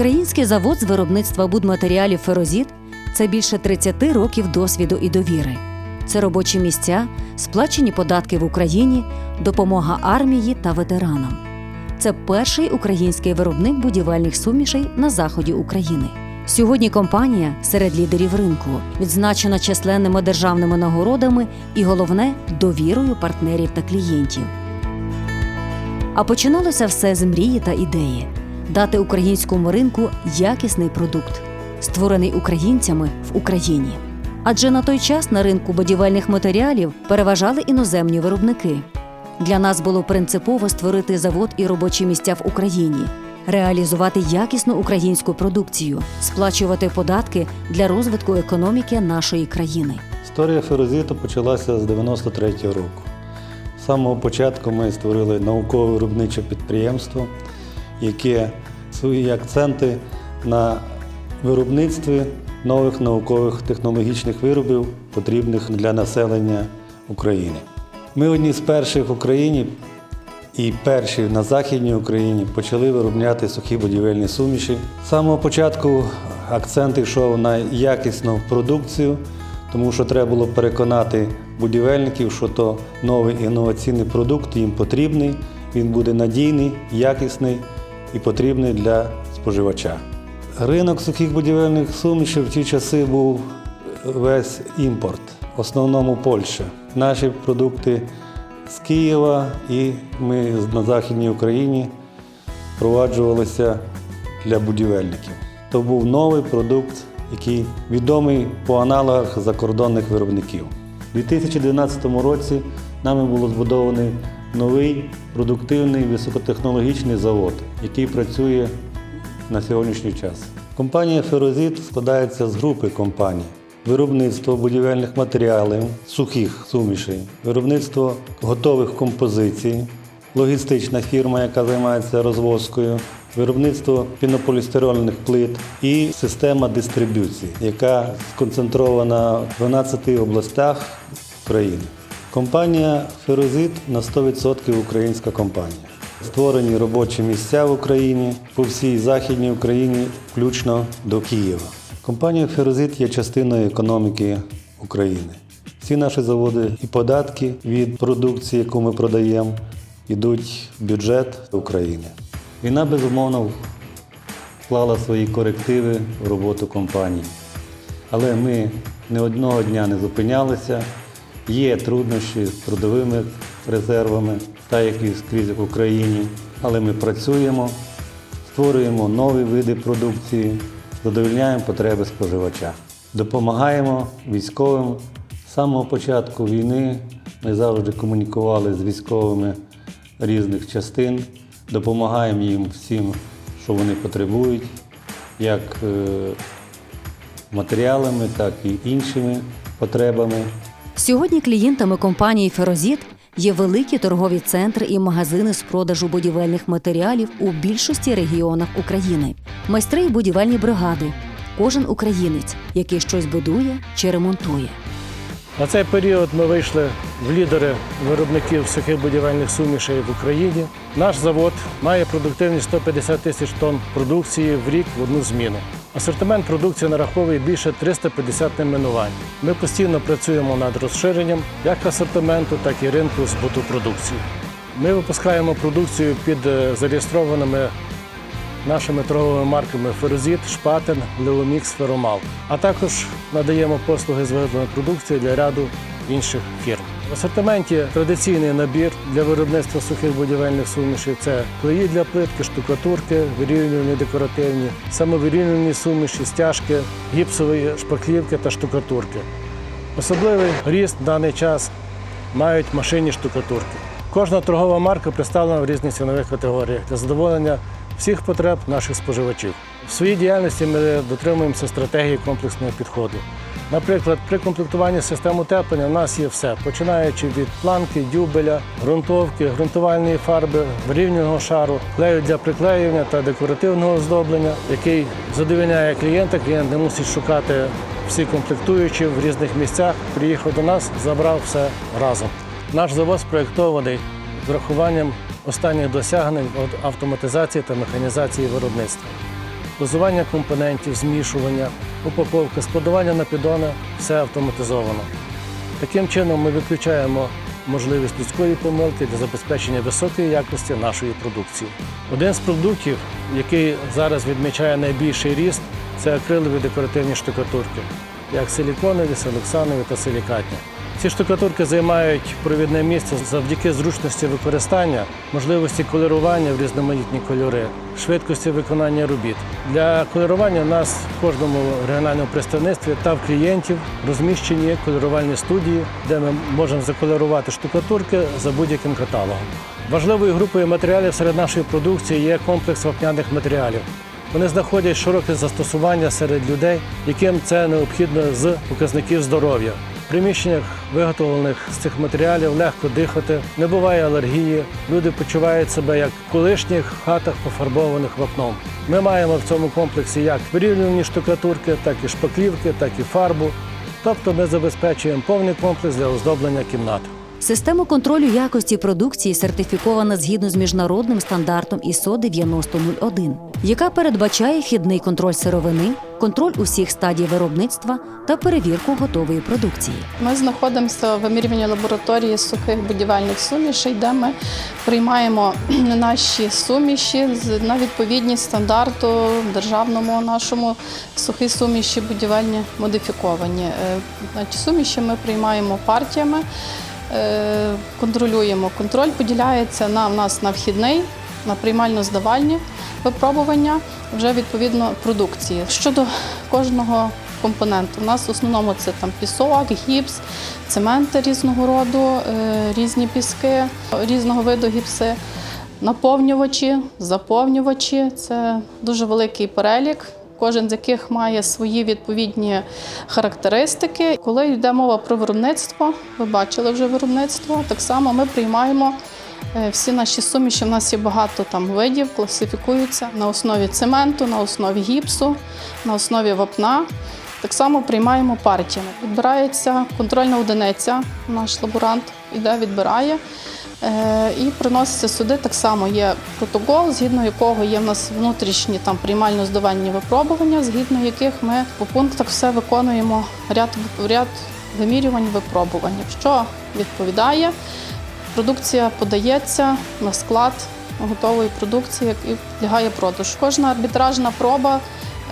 Український завод з виробництва будматеріалів Ферозіт це більше 30 років досвіду і довіри. Це робочі місця, сплачені податки в Україні, допомога армії та ветеранам. Це перший український виробник будівельних сумішей на заході України. Сьогодні компанія серед лідерів ринку відзначена численними державними нагородами і головне довірою партнерів та клієнтів. А починалося все з мрії та ідеї дати українському ринку якісний продукт, створений українцями в Україні. Адже на той час на ринку будівельних матеріалів переважали іноземні виробники. Для нас було принципово створити завод і робочі місця в Україні, реалізувати якісну українську продукцію, сплачувати податки для розвитку економіки нашої країни. Історія ферозиту почалася з 93-го року. З самого початку ми створили наукове виробниче підприємство, яке свої акценти на виробництві нових наукових технологічних виробів, потрібних для населення України. Ми одні з перших в Україні і перші на Західній Україні почали виробляти сухі будівельні суміші. З самого початку акцент йшов на якісну продукцію, тому що треба було переконати будівельників, що то новий інноваційний продукт їм потрібний, він буде надійний, якісний і потрібний для споживача. Ринок сухих будівельних сумішів в ті часи був весь імпорт, в основному Польща. Наші продукти з Києва і ми на Західній Україні впроваджувалися для будівельників. То був новий продукт, який відомий по аналогах закордонних виробників. У 2012 році нами було збудований новий продуктивний високотехнологічний завод, який працює на сьогоднішній час. Компанія Ферозіт складається з групи компаній. Виробництво будівельних матеріалів, сухих сумішей, виробництво готових композицій, логістична фірма, яка займається розвозкою, виробництво пінополістирольних плит і система дистриб'юції, яка сконцентрована в 12 областях країни. Компанія Ферозит на 100% українська компанія. Створені робочі місця в Україні по всій Західній Україні, включно до Києва. Компанія Ферозит є частиною економіки України. Всі наші заводи і податки від продукції, яку ми продаємо, йдуть в бюджет України. Війна, безумовно, вклала свої корективи в роботу компанії. Але ми не одного дня не зупинялися. Є труднощі з трудовими резервами, так як і скрізь в Україні. Але ми працюємо, створюємо нові види продукції, задовольняємо потреби споживача. Допомагаємо військовим. З самого початку війни ми завжди комунікували з військовими різних частин, допомагаємо їм всім, що вони потребують, як е, матеріалами, так і іншими потребами. Сьогодні клієнтами компанії Ферозіт є великі торгові центри і магазини з продажу будівельних матеріалів у більшості регіонах України, майстри і будівельні бригади, кожен українець, який щось будує чи ремонтує. На цей період ми вийшли в лідери виробників сухих будівельних сумішей в Україні. Наш завод має продуктивність 150 тисяч тонн продукції в рік в одну зміну. Асортимент продукції нараховує більше 350 найменувань. Ми постійно працюємо над розширенням як асортименту, так і ринку збуту продукції. Ми випускаємо продукцію під е, зареєстрованими нашими торговими марками Ферозіт, Шпатен, Леомікс, Феромал. А також надаємо послуги з вироблення продукції для ряду інших фірм. В асортименті традиційний набір для виробництва сухих будівельних сумішів це клеї для плитки, штукатурки, вирівнювальні декоративні, самовирівнювальні суміші, стяжки, гіпсові шпаклівки та штукатурки. Особливий ріст в даний час мають машинні штукатурки. Кожна торгова марка представлена в різних цінових категоріях для задоволення всіх потреб наших споживачів. В своїй діяльності ми дотримуємося стратегії комплексного підходу. Наприклад, при комплектуванні систем утеплення у нас є все, починаючи від планки, дюбеля, ґрунтовки, ґрунтувальної фарби, вирівнюваного шару, клею для приклеювання та декоративного оздоблення, який задовільняє клієнта. Клієнт не мусить шукати всі комплектуючі в різних місцях. Приїхав до нас, забрав все разом. Наш завод спроєктований з врахуванням останніх досягнень від автоматизації та механізації виробництва. Дозування компонентів, змішування, упаковка, складування на піддони – все автоматизовано. Таким чином ми виключаємо можливість людської помилки для забезпечення високої якості нашої продукції. Один з продуктів, який зараз відмічає найбільший ріст, це акрилові декоративні штукатурки, як силіконові, силіксанові та силікатні. Ці штукатурки займають провідне місце завдяки зручності використання, можливості колірування в різноманітні кольори, швидкості виконання робіт. Для колірування у нас в кожному регіональному представництві та в клієнтів розміщені колірувальні студії, де ми можемо заколірувати штукатурки за будь-яким каталогом. Важливою групою матеріалів серед нашої продукції є комплекс вапняних матеріалів. Вони знаходять широке застосування серед людей, яким це необхідно з показників здоров'я. Приміщеннях, виготовлених з цих матеріалів, легко дихати, не буває алергії. Люди почувають себе як в колишніх хатах, пофарбованих вапном. Ми маємо в цьому комплексі як вирівнювані штукатурки, так і шпаклівки, так і фарбу. Тобто ми забезпечуємо повний комплекс для оздоблення кімнат. Система контролю якості продукції сертифікована згідно з міжнародним стандартом ISO 9001, яка передбачає хідний контроль сировини, контроль усіх стадій виробництва та перевірку готової продукції. Ми знаходимося в вимірюванні лабораторії сухих будівельних сумішей, де ми приймаємо наші суміші на відповідність стандарту державному нашому сухі суміші будівельні модифіковані. Е, суміші ми приймаємо партіями, контролюємо. Контроль поділяється на в нас на вхідний, на приймально-здавальні випробування вже відповідно продукції. Щодо кожного компоненту, у нас в основному це там пісок, гіпс, цементи різного роду, е, різні піски, різного виду гіпси, наповнювачі, заповнювачі це дуже великий перелік. Кожен з яких має свої відповідні характеристики. Коли йде мова про виробництво, ви бачили вже виробництво. Так само ми приймаємо Е, Всі наші суміші, в нас є багато там видів, класифікуються на основі цементу, на основі гіпсу, на основі вапна. Так само приймаємо партіями. Відбирається контрольна одиниця, наш лаборант іде, відбирає і приноситься сюди. Так само є протокол, згідно якого є в нас внутрішні там приймально-здавальні випробування, згідно яких ми по пунктах все виконуємо ряд, ряд вимірювань, випробувань. Якщо відповідає, Продукція подається на склад готової продукції і підлягає продажу. Кожна арбітражна проба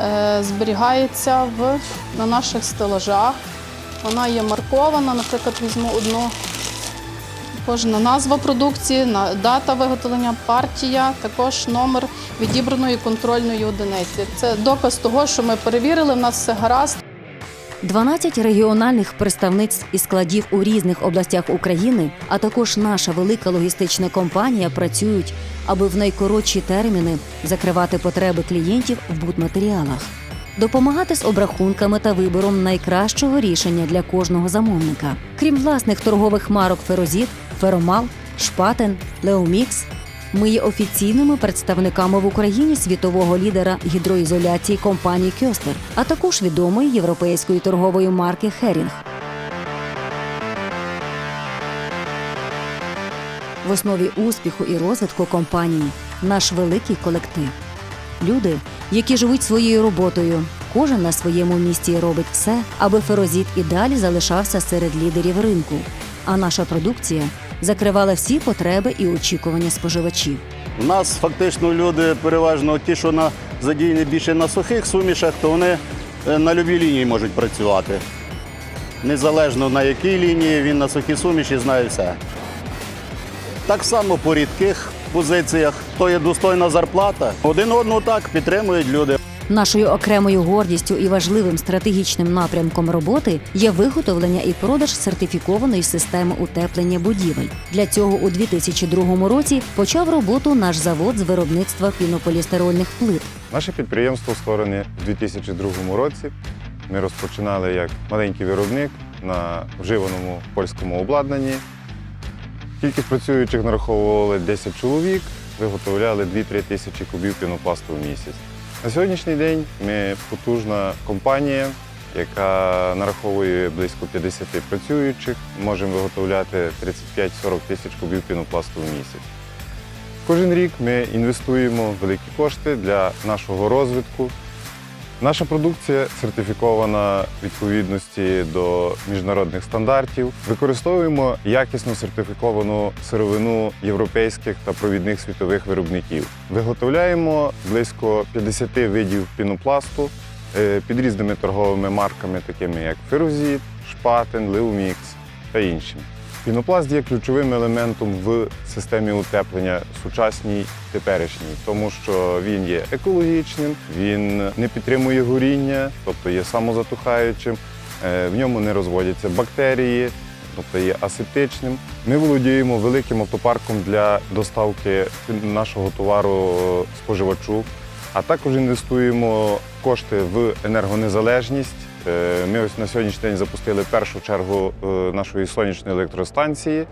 е, зберігається в, на наших стелажах. Вона є маркована. Наприклад, візьму одну. Кожна назва продукції, дата виготовлення, партія, також номер відібраної контрольної одиниці. Це доказ того, що ми перевірили, в нас все гаразд. 12 регіональних представництв і складів у різних областях України, а також наша велика логістична компанія працюють, аби в найкоротші терміни закривати потреби клієнтів в будматеріалах, допомагати з обрахунками та вибором найкращого рішення для кожного замовника. Крім власних торгових марок Ферозіт, Феромал, Шпатен, Леомікс. Ми є офіційними представниками в Україні світового лідера гідроізоляції компанії Кьостер, а також відомої європейської торгової марки Херінг. В основі успіху і розвитку компанії наш великий колектив. Люди, які живуть своєю роботою, кожен на своєму місці робить все, аби ферозіт і далі залишався серед лідерів ринку. А наша продукція закривала всі потреби і очікування споживачів. У нас фактично люди переважно ті, що на задіяні більше на сухих сумішах, то вони е, на любій лінії можуть працювати. Незалежно на якій лінії, він на сухій суміші знає все. Так само по рідких позиціях, то є достойна зарплата. Один одного так підтримують люди. Нашою окремою гордістю і важливим стратегічним напрямком роботи є виготовлення і продаж сертифікованої системи утеплення будівель. Для цього у 2002 році почав роботу наш завод з виробництва пінополістирольних плит. Наше підприємство створене у 2002 році. Ми розпочинали як маленький виробник на вживаному польському обладнанні. Кількість працюючих нараховували 10 чоловік, виготовляли 2-3 тисячі кубів пінопласту в місяць. На сьогоднішній день ми потужна компанія, яка нараховує близько 50 працюючих. Можемо виготовляти 35-40 тисяч кубів пінопласту в місяць. Кожен рік ми інвестуємо великі кошти для нашого розвитку. Наша продукція сертифікована відповідності до міжнародних стандартів. Використовуємо якісно сертифіковану сировину європейських та провідних світових виробників. Виготовляємо близько 50 видів пінопласту е, під різними торговими марками, такими як Ферозіт, Шпатен, Леумікс та іншими. Пінопласт є ключовим елементом в системі утеплення сучасній теперішній, тому що він є екологічним, він не підтримує горіння, тобто є самозатухаючим, е, в ньому не розводяться бактерії, тобто є асептичним. Ми володіємо великим автопарком для доставки нашого товару е, споживачу, а також інвестуємо кошти в енергонезалежність. Е, Ми ось на сьогоднішній день запустили першу чергу е, нашої сонячної електростанції.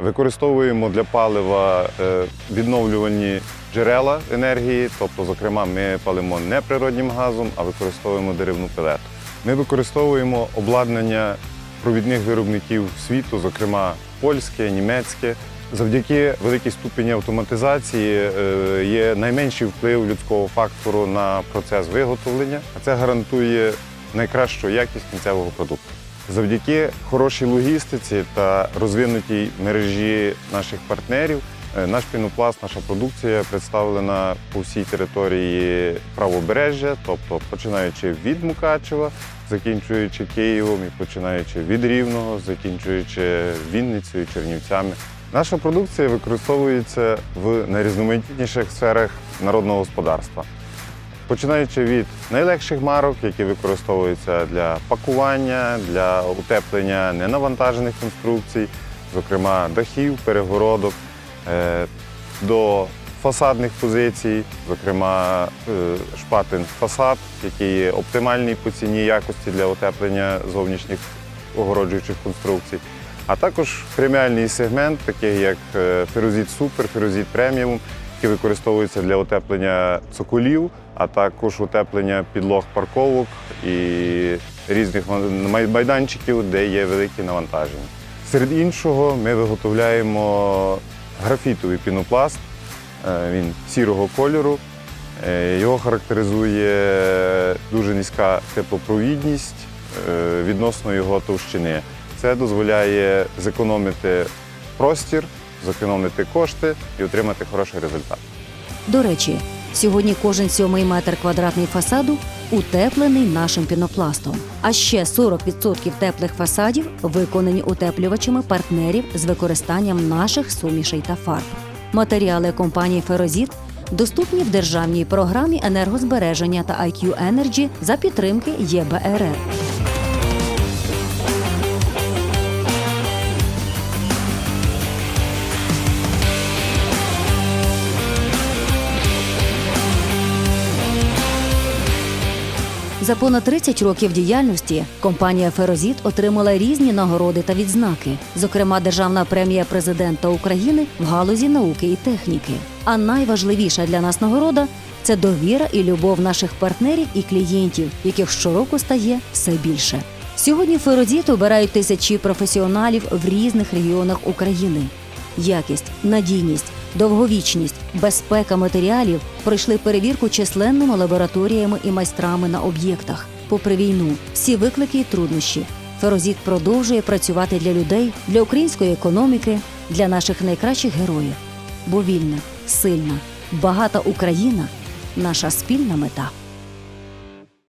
Використовуємо для палива е, відновлювані джерела енергії, тобто, зокрема, ми палимо не природнім газом, а використовуємо деревну пелету. Ми використовуємо обладнання провідних виробників світу, зокрема польське, німецьке. Завдяки великій ступені автоматизації є найменший вплив людського фактору на процес виготовлення, це гарантує найкращу якість кінцевого продукту. Завдяки хорошій логістиці та розвинутій мережі наших партнерів е, наш пінопласт, наша продукція представлена по всій території правобережжя, тобто починаючи від Мукачева, закінчуючи Києвом і починаючи від Рівного, закінчуючи Вінницею, Чернівцями. Наша продукція використовується в найрізноманітніших сферах народного господарства. Починаючи від найлегших марок, які використовуються для пакування, для утеплення ненавантажених конструкцій, зокрема дахів, перегородок, е, до фасадних позицій, зокрема е, шпатин фасад, який є оптимальний по ціні якості для утеплення зовнішніх огороджуючих конструкцій. А також преміальний сегмент, такий як Ферозіт Супер, Ферозіт Преміум, які використовуються для утеплення цоколів, а також утеплення підлог парковок і різних май- майданчиків, де є великі навантаження. Серед іншого ми виготовляємо графітовий пінопласт. Е, Він сірого кольору. Е, Його характеризує дуже низька теплопровідність е, відносно його товщини. Це дозволяє зекономити простір, зекономити кошти і отримати хороший результат. До речі, сьогодні кожен сьомий метр квадратний фасаду утеплений нашим пінопластом. А ще 40% теплих фасадів виконані утеплювачами партнерів з використанням наших сумішей та фарб. Матеріали компанії Ферозіт доступні в державній програмі енергозбереження та IQ Energy за підтримки ЄБРР. За понад 30 років діяльності компанія Ферозіт отримала різні нагороди та відзнаки, зокрема державна премія президента України в галузі науки і техніки. А найважливіша для нас нагорода це довіра і любов наших партнерів і клієнтів, яких щороку стає все більше. Сьогодні Ферозіт обирають тисячі професіоналів в різних регіонах України. Якість, надійність, довговічність, безпека матеріалів пройшли перевірку численними лабораторіями і майстрами на об'єктах. Попри війну, всі виклики і труднощі. Ферозіт продовжує працювати для людей, для української економіки, для наших найкращих героїв. Бо вільна, сильна, багата Україна наша спільна мета.